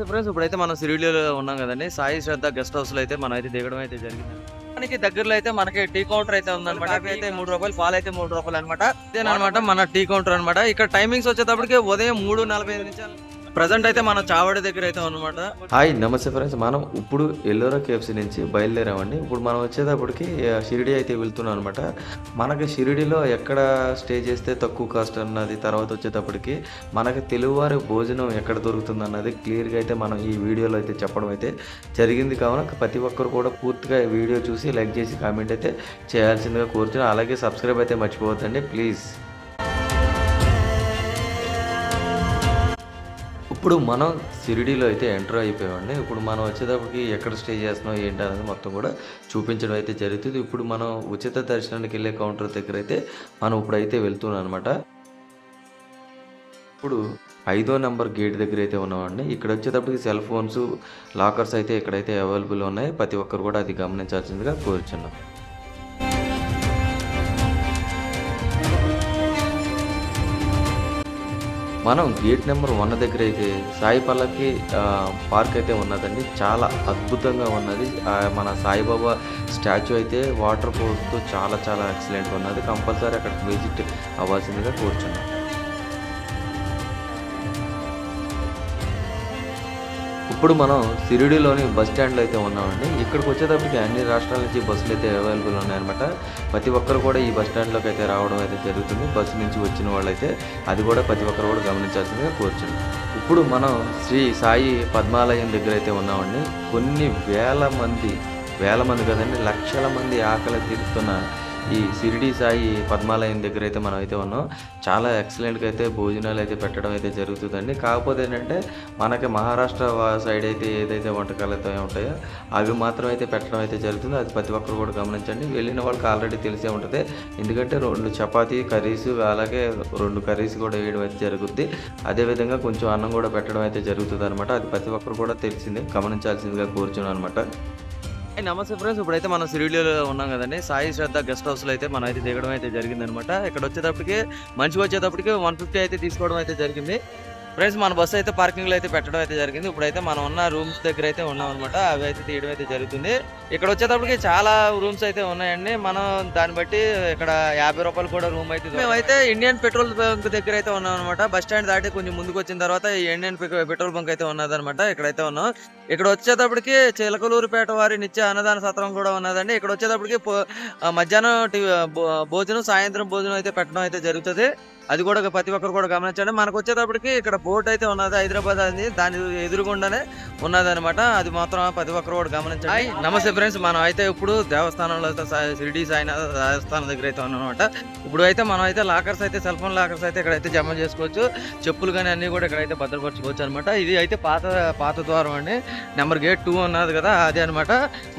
నమస్తే ఫ్రెండ్స్. ఇప్పుడైతే మనం సిరిడిలో ఉన్నాం కదండి. సాయి శ్రద్ధ గెస్ట్ హౌస్లో అయితే మనం అయితే దిగడం అయితే జరిగింది. మనకి దగ్గరలో అయితే మనకి టీ కౌంటర్ అయితే ఉందన్నమాట. కాఫీ అయితే మూడు రూపాయలు పాలు అయితే మూడు రూపాయలు అనమాట ఇదేనమాట మన టీ కౌంటర్ అన్నమాట. ఇక్కడ టైమింగ్స్ వచ్చేటప్పటికి ఉదయం మూడు నలభై ఐదు నిమిషాలు. ప్రజెంట్ అయితే మన చావడ దగ్గర అయితే అనమాట హాయ్ నమస్తే ఫ్రెండ్స్. మనం ఇప్పుడు ఎల్లోరా కేఎఫ్సీ నుంచి బయలుదేరామండి. ఇప్పుడు మనం వచ్చేటప్పటికి షిరిడి అయితే వెళ్తున్నాం అనమాట మనకి షిరిడిలో ఎక్కడ స్టే చేస్తే తక్కువ కాస్ట్ అన్నది తర్వాత వచ్చేటప్పటికి మనకి తెలుగువారి భోజనం ఎక్కడ దొరుకుతుంది అన్నది క్లియర్గా అయితే మనం ఈ వీడియోలో అయితే చెప్పడం అయితే జరిగింది. కావున ప్రతి ఒక్కరు కూడా పూర్తిగా ఈ వీడియో చూసి లైక్ చేసి కామెంట్ అయితే చేయాల్సిందిగా కోరుతున్నాను అలాగే సబ్స్క్రైబ్ అయితే మర్చిపోవద్దండి. ప్లీజ్. ఇప్పుడు మనం సిరిడీలో అయితే ఎంటర్ అయిపోయామండి. ఇప్పుడు మనం వచ్చేటప్పటికి ఎక్కడ స్టే చేస్తున్నాం ఏంటి అనేది మొత్తం కూడా చూపించడం అయితే జరుగుతుంది. ఇప్పుడు మనం ఉచిత దర్శనానికి వెళ్ళే కౌంటర్ దగ్గర అయితే మనం ఇప్పుడైతే వెళ్తున్నాం అనమాట ఇప్పుడు ఐదో నెంబర్ గేట్ దగ్గర అయితే ఉన్నామండి. ఇక్కడ వచ్చేటప్పటికి సెల్ ఫోన్స్ లాకర్స్ అయితే ఇక్కడైతే అవైలబుల్ ఉన్నాయి. ప్రతి ఒక్కరు కూడా అది గమనించాల్సిందిగా కోరుచున్నాం. మనం గేట్ నెంబర్ వన్ దగ్గర అయితే సాయి పల్లకి పార్క్ అయితే ఉన్నదండి. చాలా అద్భుతంగా ఉన్నది. మన సాయిబాబా స్టాచ్యూ అయితే వాటర్ పోస్తూ చాలా చాలా ఎక్సలెంట్ ఉన్నది. కంపల్సరీ అక్కడ విజిట్ అవ్వాల్సిందిగా కోరుచున్నాం. ఇప్పుడు మనం సిరిడిలోని బస్ స్టాండ్లో అయితే ఉన్నామండి. ఇక్కడికి వచ్చేటప్పటికి అన్ని రాష్ట్రాల నుంచి బస్సులు అయితే అవైలబుల్ ఉన్నాయన్నమాట. ప్రతి ఒక్కరు కూడా ఈ బస్ స్టాండ్లోకి అయితే రావడం అయితే జరుగుతుంది. బస్సు నుంచి వచ్చిన వాళ్ళైతే అది కూడా ప్రతి ఒక్కరు కూడా గమనించాల్సిందిగా కోరుచుంది ఇప్పుడు మనం శ్రీ సాయి పద్మాలయం దగ్గర అయితే ఉన్నామండి. కొన్ని వేల మంది వేల మంది కదండి లక్షల మంది ఆకలి తీరుతున్న ఈ షిరిడి సాయి పద్మాలయం దగ్గర అయితే మనం అయితే ఉన్నాం. చాలా ఎక్సలెంట్గా అయితే భోజనాలు అయితే పెట్టడం అయితే జరుగుతుందండి. కాకపోతే ఏంటంటే మనకి మహారాష్ట్ర సైడ్ అయితే ఏదైతే వంటకాలు అయితే ఉంటాయో అవి మాత్రం అయితే పెట్టడం అయితే జరుగుతుంది. అది ప్రతి ఒక్కరు కూడా గమనించండి. వెళ్ళిన వాళ్ళకి ఆల్రెడీ తెలిసే ఉంటుంది. ఎందుకంటే రెండు చపాతీ కర్రీస్ అలాగే రెండు కర్రీస్ కూడా వేయడం అయితే జరుగుద్ది. అదేవిధంగా కొంచెం అన్నం కూడా పెట్టడం అయితే జరుగుతుంది అనమాట అది ప్రతి ఒక్కరు కూడా తెలిసిందే గమనించాల్సిందిగా కోరుచున్నాను అనమాట నమస్తే ఫ్రెండ్స్ ఇప్పుడైతే మనం సిరిడిలో ఉన్నాం కదండి. సాయి శ్రద్ధ గెస్ట్ హౌస్లో అయితే మనం అయితే దిగడం అయితే జరిగింది అనమాట ఇక్కడ వచ్చేటప్పటికి మంచిగా వచ్చేటప్పటికి వన్ ఫిఫ్టీ అయితే తీసుకోవడం అయితే జరిగింది. ఫ్రెండ్స్ మన బస్సు అయితే పార్కింగ్లో అయితే పెట్టడం అయితే జరిగింది. ఇప్పుడైతే మనం ఉన్న రూమ్స్ దగ్గర అయితే ఉన్నాం అనమాట అవి అయితే తీయడం అయితే జరుగుతుంది. ఇక్కడ వచ్చేటప్పటికి చాలా రూమ్స్ అయితే ఉన్నాయండి. మనం దాన్ని బట్టి ఇక్కడ యాభై రూపాయలు కూడా రూమ్ అయితే మేమైతే ఇండియన్ పెట్రోల్ బంక్ దగ్గర అయితే ఉన్నాం అనమాట బస్ స్టాండ్ దాటి కొంచెం ముందుకు వచ్చిన తర్వాత ఈ ఇండియన్ పెట్రోల్ బంక్ అయితే ఉన్నదనమాట ఇక్కడైతే ఉన్నాం. ఇక్కడ వచ్చేటప్పటికి చిలకలూరుపేట వారి నిత్య అన్నదాన సత్రం కూడా ఉన్నదండి. ఇక్కడ వచ్చేటప్పటికి పో- మధ్యాహ్నం భోజనం సాయంత్రం భోజనం అయితే పెట్టడం అయితే జరుగుతుంది. అది కూడా ప్రతి ఒక్కరు కూడా గమనించండి. మనకు వచ్చేటప్పటికి ఇక్కడ బోట్ అయితే ఉన్నది హైదరాబాద్ అది. దాని ఎదురుగుండానే ఉన్నదన్నమాట. అది మాత్రం ప్రతి ఒక్కరు కూడా గమనించండి. నమస్తే ఫ్రెండ్స్ మనం అయితే ఇప్పుడు దేవస్థానంలో షిరిడి సాయినాథ దేవస్థానం దగ్గర అయితే ఉన్నాం అనమాట ఇప్పుడు అయితే మనం అయితే లాకర్స్ అయితే సెల్ ఫోన్ లాకర్స్ అయితే ఇక్కడైతే జమ చేసుకోవచ్చు. చెప్పులు కానీ అన్ని కూడా ఇక్కడైతే భద్రపరచుకోవచ్చు అనమాట ఇది అయితే పాత పాత ద్వారం అండి. నెంబర్ గేట్ టూ ఉన్నది కదా అదే అనమాట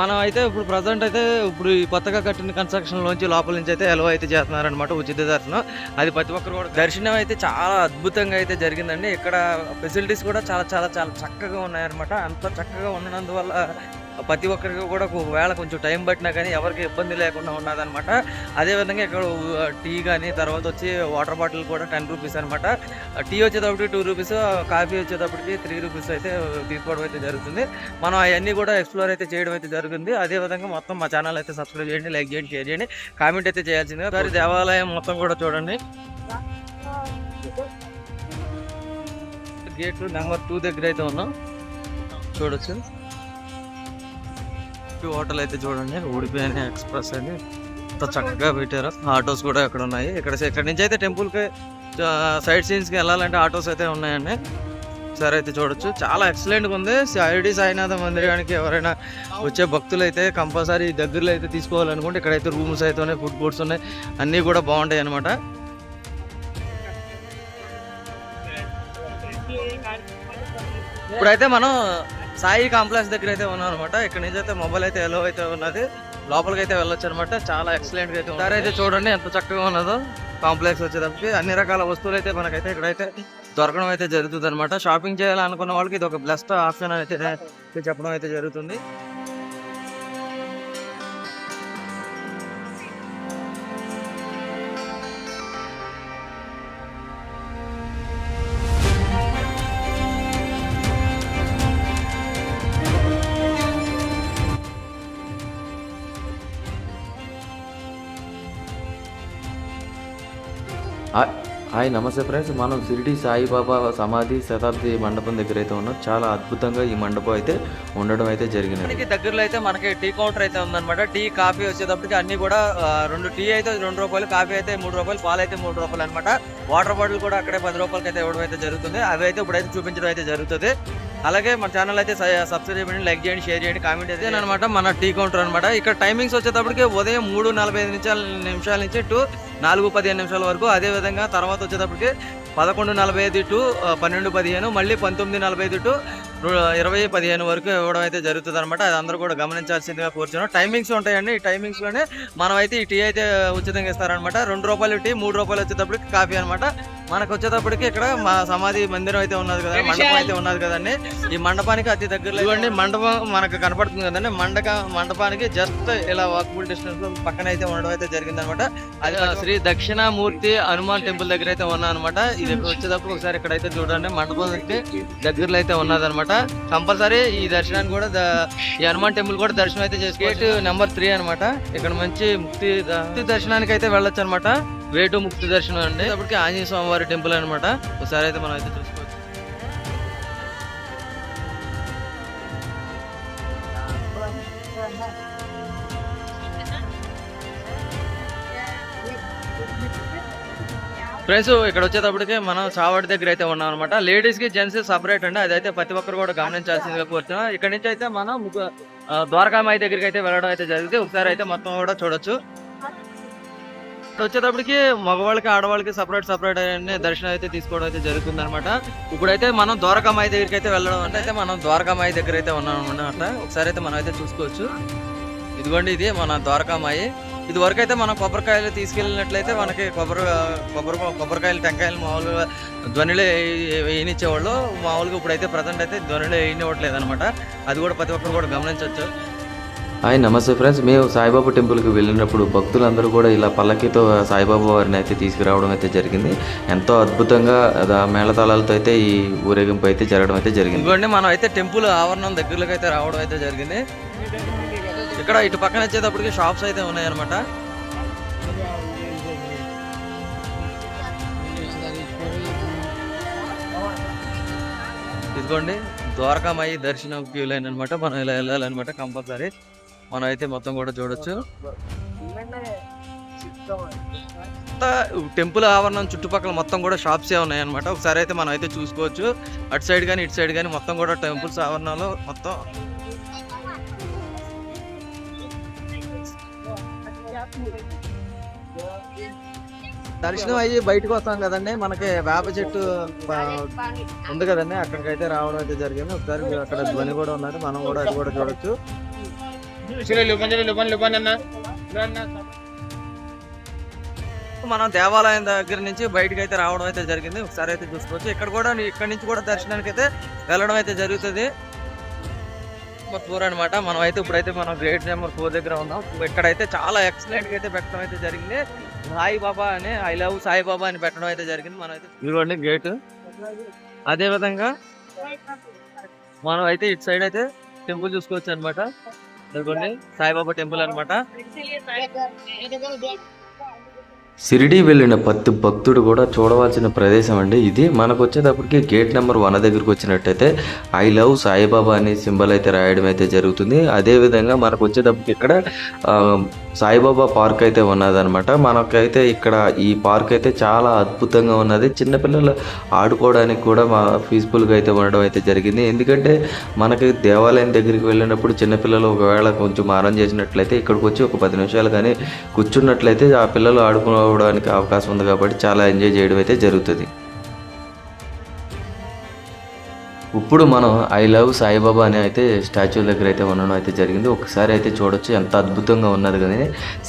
మనం అయితే ఇప్పుడు ప్రజెంట్ అయితే ఇప్పుడు ఈ కొత్తగా కట్టిన కన్స్ట్రక్షన్ లోంచి లోపల నుంచి అయితే ఎలవ అయితే చేస్తున్నారనమాట ఉచిత దర్శనం. అది ప్రతి ఒక్కరు దర్శనం అయితే చాలా అద్భుతంగా అయితే జరిగిందండి. ఇక్కడ ఫెసిలిటీస్ కూడా చాలా చాలా చాలా చక్కగా ఉన్నాయన్నమాట. అంత చక్కగా ఉన్నందువల్ల ప్రతి ఒక్కరికి కూడా ఒకవేళ కొంచెం టైం పట్టినా కానీ ఎవరికి ఇబ్బంది లేకుండా ఉన్నదనమాట అదేవిధంగా ఇక్కడ టీ కానీ తర్వాత వచ్చి వాటర్ బాటిల్ కూడా టెన్ రూపీస్ అనమాట టీ వచ్చేటప్పటికి టూ రూపీస్ కాఫీ వచ్చేటప్పటికి త్రీ రూపీస్ అయితే తీసుకోవడం అయితే జరుగుతుంది. మనం అవన్నీ కూడా ఎక్స్ప్లోర్ అయితే చేయడం అయితే జరుగుతుంది అదే విధంగా మొత్తం మా ఛానల్ అయితే సబ్స్క్రైబ్ చేయండి లైక్ చేయండి షేర్ చేయండి కామెంట్ అయితే చేయాల్సిందిగా మరి దేవాలయం మొత్తం కూడా చూడండి. గేట్ నెంబర్ టూ దగ్గర అయితే ఉన్నాం. చూడొచ్చు. టూ హోటల్ అయితే చూడండి ఊడిపోయిన ఎక్స్ప్రెస్ అని ఎంత చక్కగా పెట్టారు. ఆటోస్ కూడా ఇక్కడ ఉన్నాయి. ఇక్కడ ఇక్కడ నుంచి అయితే టెంపుల్కి సైడ్ సీన్స్కి వెళ్ళాలంటే ఆటోస్ అయితే ఉన్నాయండి. సరే అయితే చూడొచ్చు. చాలా ఎక్సలెంట్గా ఉంది. షిరిడి సాయినాథ మందిరానికి ఎవరైనా వచ్చే భక్తులు అయితే కంపల్సరీ దగ్గరలో అయితే తీసుకోవాలనుకుంటే ఇక్కడైతే రూమ్స్ అయితే ఉన్నాయి ఫుడ్ కోర్ట్స్ ఉన్నాయి. అన్నీ కూడా బాగుంటాయి అనమాట ఇప్పుడైతే మనం సాయి కాంప్లెక్స్ దగ్గర అయితే ఉన్నాం అనమాట ఇక్కడ నుంచి అయితే మొబైల్ అయితే ఎలో అయితే ఉన్నది. లోపలికి అయితే వెళ్ళొచ్చు అనమాట చాలా ఎక్సలెంట్గా అయితే ఉంది. అయితే చూడండి ఎంత చక్కగా ఉన్నదో. కాంప్లెక్స్ వచ్చేటప్పటికి అన్ని రకాల వస్తువులు అయితే మనకైతే ఇక్కడైతే దొరకడం అయితే జరుగుతుంది అనమాట షాపింగ్ చేయాలనుకున్న వాళ్ళకి ఇది ఒక బెస్ట్ ఆప్షన్ అయితే చెప్పడం అయితే జరుగుతుంది. హాయ్ నమస్తే ఫ్రెండ్స్. మనం షిరిడి సాయిబాబా సమాధి శతాబ్ది మండపం దగ్గర అయితే ఉన్నాం. చాలా అద్భుతంగా ఈ మండపం అయితే ఉండడం అయితే జరిగినది. మనకి దగ్గరలో అయితే మనకి టీ కౌంటర్ అయితే ఉందన్నమాట. టీ కాఫీ వచ్చేటప్పటికి అన్ని కూడా రెండు టీ అయితే రెండు రూపాయలు కాఫీ అయితే మూడు రూపాయలు పాలు అయితే మూడు రూపాయలు అనమాట వాటర్ బాటిల్ కూడా అక్కడే పది రూపాయలకి అయితే ఇవ్వడం అయితే జరుగుతుంది. అవి అయితే ఇప్పుడైతే చూపించడం అయితే జరుగుతుంది. అలాగే మన ఛానల్ అయితే సబ్స్క్రైబ్ చేయండి లైక్ చేయండి షేర్ చేయండి కామెంట్ అయితే అనమాట మన టీ కౌంటర్ అనమాట ఇక్కడ టైమింగ్స్ వచ్చేటప్పటికి ఉదయం మూడు నలభై ఐదు నిమిషాల నిమిషాల నుంచి టు నాలుగు పదిహేను నిమిషాల వరకు. అదే విధంగా తర్వాత వచ్చేటప్పటికి పదకొండు నలభై ఐదు టు పన్నెండు పదిహేను మళ్ళీ పంతొమ్మిది నలభై ఐదు టు ఇరవై పదిహేను వరకు ఇవ్వడం అయితే జరుగుతుంది అనమాట అది అందరూ కూడా గమనించాల్సిందిగా కూర్చున్నాం. టైమింగ్స్ ఉంటాయండి. ఈ టైమింగ్స్లోనే మనం అయితే ఈ టీ అయితే ఉచితంగా ఇస్తారనమాట రెండు రూపాయలు టీ మూడు రూపాయలు వచ్చేటప్పటికి కాఫీ అనమాట మనకు వచ్చేటప్పటికి ఇక్కడ మా సమాధి మందిరం అయితే ఉన్నది కదా మండపం అయితే ఉన్నది కదండి. ఈ మండపానికి అతి దగ్గరలో ఇవ్వండి మండపం మనకు కనపడుతుంది కదండి. మండక మండపానికి జస్ట్ ఇలా వాకబుల్ డిస్టెన్స్లో పక్కన అయితే ఉండడం అయితే జరిగింది అనమాట అది శ్రీ దక్షిణామూర్తి హనుమాన్ టెంపుల్ దగ్గర అయితే ఉన్నా అనమాట ఇది వచ్చేటప్పుడు ఒకసారి ఇక్కడ అయితే చూడండి మండపం దగ్గరలో అయితే ఉన్నది అనమాట కంపల్సరీ ఈ దర్శనానికి కూడా ఈ హనుమాన్ టెంపుల్ కూడా దర్శనం అయితే చేసి గేట్ నెంబర్ త్రీ అనమాట. ఇక్కడ మంచి ముక్తి దర్శనానికి అయితే వెళ్ళొచ్చు అనమాట వేటు ముక్తి దర్శనం అండి. అప్పటికి ఆంజనేయ స్వామివారి టెంపుల్ అనమాట ఒకసారి అయితే మనం అయితే చూసుకోవచ్చు. ఫ్రెండ్స్ ఇక్కడ వచ్చేటప్పటికి మనం చావడి దగ్గర అయితే ఉన్నాం అనమాట లేడీస్కి జెంట్స్ సపరేట్ అండి. అదైతే ప్రతి ఒక్కరు కూడా గమనించాల్సిందిగా కోరుతున్నాం. ఇక్కడ నుంచి అయితే మనం ద్వారకామాయి దగ్గరికి అయితే వెళ్ళడం అయితే జరిగింది ఒకసారి అయితే మొత్తం కూడా చూడొచ్చు. వచ్చేటప్పటికి మగవాళ్ళకి ఆడవాళ్ళకి సపరేట్ సపరేట్ అనే దర్శనం అయితే తీసుకోవడం అయితే జరుగుతుంది అనమాట ఇప్పుడైతే మనం ద్వారకామాయి దగ్గరికి అయితే వెళ్ళడం అంటే అయితే మనం ద్వారకామాయి దగ్గర అయితే ఉన్నాం అనమాట ఒకసారి అయితే మనం అయితే చూసుకోవచ్చు. ఇదిగోండి ఇది మన ద్వారకామాయి ఇది వరకు అయితే మనం కొబ్బరికాయలు తీసుకెళ్ళినట్లయితే మనకి కొబ్బరి కొబ్బరి కొబ్బరికాయలు టెంకాయలు మామూలుగా ధ్వనిలో వేయనిచ్చేవాళ్ళు. మామూలుగా ఇప్పుడైతే ప్రజెంట్ అయితే ధ్వనిలో వేయనివ్వట్లేదు అనమాట అది కూడా ప్రతి ఒక్కరు కూడా గమనించవచ్చు హాయ్ నమస్తే ఫ్రెండ్స్. మేము సాయిబాబా టెంపుల్కి వెళ్ళినప్పుడు భక్తులందరూ కూడా ఇలా పల్లకితో సాయిబాబా వారిని అయితే తీసుకురావడం అయితే జరిగింది. ఎంతో అద్భుతంగా మేళతాళాలతో అయితే ఈ ఊరేగింపు అయితే జరగడం అయితే జరిగింది. ఇంకోండి మనం అయితే టెంపుల్ ఆవరణం దగ్గరలోకి అయితే రావడం అయితే జరిగింది. ఇక్కడ ఇటు పక్కన వచ్చేటప్పటికి షాప్స్ అయితే ఉన్నాయన్నమాట. ఇదిగోండి ద్వారకామాయి దర్శనం క్యూ లైన్ అనమాట మనం ఇలా వెళ్ళాలన్నమాట కంపల్సరీ. మనం అయితే మొత్తం కూడా చూడొచ్చు. టెంపుల్ ఆవరణం చుట్టుపక్కల మొత్తం కూడా షాప్స్ ఏ ఉన్నాయన్నమాట. ఒకసారి అయితే మనం అయితే చూసుకోవచ్చు. అటు సైడ్ కానీ ఇటు సైడ్ కానీ మొత్తం కూడా టెంపుల్స్ ఆవరణలో మొత్తం. దర్శనం అయ్యి బయటకు వస్తాం కదండి. మనకి వేప చెట్టు ఉంది కదండి. అక్కడికి అయితే రావడం అయితే జరిగింది. ఒకసారి అక్కడ ధ్వని కూడా ఉన్నది. మనం కూడా అది కూడా చూడొచ్చు. మనం దేవాలయం దగ్గర నుంచి బయటకు అయితే రావడం అయితే జరిగింది. ఒకసారి అయితే చూసుకోవచ్చు. ఇక్కడ కూడా ఇక్కడ నుంచి కూడా దర్శనానికి అయితే వెళ్ళడం అయితే జరుగుతుంది. నెంబర్ ఫోర్ అనమాట మనం అయితే ఇప్పుడైతే మనం గ్రేట్ నెంబర్ ఫోర్ దగ్గర ఉన్నాం. ఇక్కడైతే చాలా ఎక్సలెంట్గా అయితే పెట్టడం అయితే జరిగింది. సాయి బాబా అని ఐ లవ్ సాయిబాబా అని పెట్టడం అయితే జరిగింది. మనం అయితే ఇదిగోండి గేట్. అదే విధంగా మనం అయితే ఇటు సైడ్ అయితే టెంపుల్ చూసుకోవచ్చు అనమాట సాయిబాబా టెంపుల్ అన్నమాట. షిరిడి వెళ్ళిన పత్తి భక్తుడు కూడా చూడవలసిన ప్రదేశం అండి ఇది. మనకు వచ్చేటప్పటికి గేట్ నెంబర్ వన్ దగ్గరికి వచ్చినట్టయితే ఐ లవ్ సాయిబాబా అనే సింబల్ అయితే రాయడం అయితే జరుగుతుంది. అదేవిధంగా మనకు వచ్చేటప్పటికి ఇక్కడ సాయిబాబా పార్క్ అయితే ఉన్నదన్నమాట. మనకైతే ఇక్కడ ఈ పార్క్ అయితే చాలా అద్భుతంగా ఉన్నది. చిన్నపిల్లలు ఆడుకోవడానికి కూడా మా పీస్ఫుల్గా అయితే ఉండడం అయితే జరిగింది. ఎందుకంటే మనకి దేవాలయం దగ్గరికి వెళ్ళినప్పుడు చిన్నపిల్లలు ఒకవేళ కొంచెం మారం చేసినట్లయితే ఇక్కడికి వచ్చి ఒక పది నిమిషాలు కానీ కూర్చున్నట్లయితే ఆ పిల్లలు అవ్వడానికి అవకాశం ఉంది కాబట్టి చాలా ఎంజాయ్ చేయడం అయితే జరుగుతుంది. ఇప్పుడు మనం ఐ లవ్ సాయిబాబా అని అయితే స్టాచ్యూ దగ్గర అయితే ఉండడం అయితే జరిగింది. ఒకసారి అయితే చూడొచ్చు ఎంత అద్భుతంగా ఉన్నది కానీ.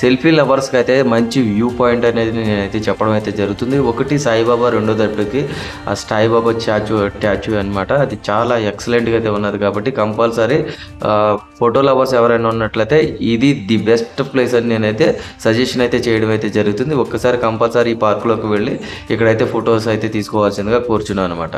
సెల్ఫీ లవర్స్కి అయితే మంచి వ్యూ పాయింట్ అనేది నేనైతే చెప్పడం అయితే జరుగుతుంది. ఒకటి సాయిబాబా రెండో దగ్గరికి ఆ సాయిబాబా స్టాచ్యూ స్టాచ్యూ అనమాట అది చాలా ఎక్సలెంట్గా అయితే ఉన్నది కాబట్టి కంపల్సరీ ఫోటో లవర్స్ ఎవరైనా ఉన్నట్లయితే ఇది ది బెస్ట్ ప్లేస్ అని నేనైతే సజెషన్ అయితే చేయడం అయితే జరుగుతుంది. ఒక్కసారి కంపల్సరీ ఈ పార్కులోకి వెళ్ళి ఇక్కడైతే ఫొటోస్ అయితే తీసుకోవాల్సిందిగా కోరుచున్నాను అనమాట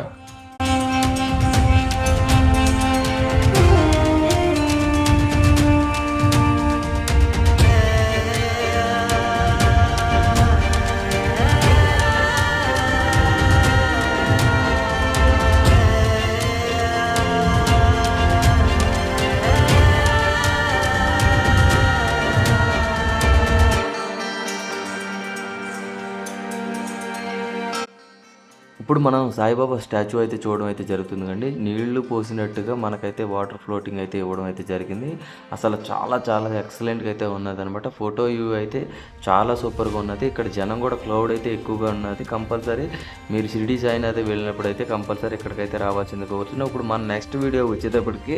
ఇప్పుడు మనం సాయిబాబా స్టాచ్యూ అయితే చూడడం అయితే జరుగుతుంది కండి నీళ్ళు పోసినట్టుగా మనకైతే వాటర్ ఫ్లోటింగ్ అయితే ఇవ్వడం అయితే జరిగింది. అసలు చాలా చాలా ఎక్సలెంట్గా అయితే ఉన్నది అనమాట ఫోటో వ్యూ అయితే చాలా సూపర్గా ఉన్నది. ఇక్కడ జనం కూడా క్లౌడ్ అయితే ఎక్కువగా ఉన్నది. కంపల్సరీ మీరు షిరిడి సాయినాథ్ వెళ్ళినప్పుడు అయితే కంపల్సరీ ఇక్కడికైతే రావాల్సింది కోరుతున్నాం. ఇప్పుడు మన నెక్స్ట్ వీడియో వచ్చేటప్పటికి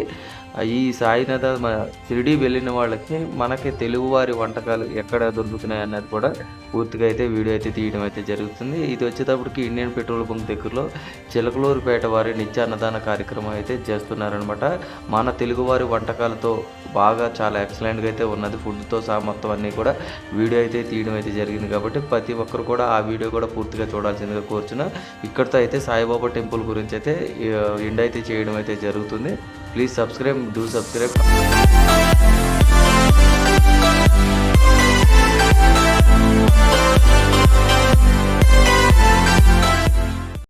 ఈ సాయినాథ షిరిడి వెళ్ళిన వాళ్ళకి మనకి తెలుగువారి వంటకాలు ఎక్కడ దొరుకుతున్నాయి అన్నది కూడా పూర్తిగా అయితే వీడియో అయితే తీయడం అయితే జరుగుతుంది. ఇది వచ్చేటప్పటికి ఇండియన్ పెట్రోల్ బంక్ దగ్గరలో చిలకలూరుపేట వారి నిత్య అన్నదాన కార్యక్రమం అయితే చేస్తున్నారనమాట మన తెలుగువారి వంటకాలతో బాగా చాలా ఎక్సలెంట్గా అయితే ఉన్నది. ఫుడ్తో సహా మొత్తం అన్నీ కూడా వీడియో అయితే తీయడం అయితే జరిగింది కాబట్టి ప్రతి ఒక్కరు కూడా ఆ వీడియో కూడా పూర్తిగా చూడాల్సిందిగా కోరుచున్నా. ఇక్కడితో అయితే సాయిబాబా టెంపుల్ గురించి అయితే ఎండ్ అయితే చేయడం అయితే జరుగుతుంది. Please subscribe do subscribe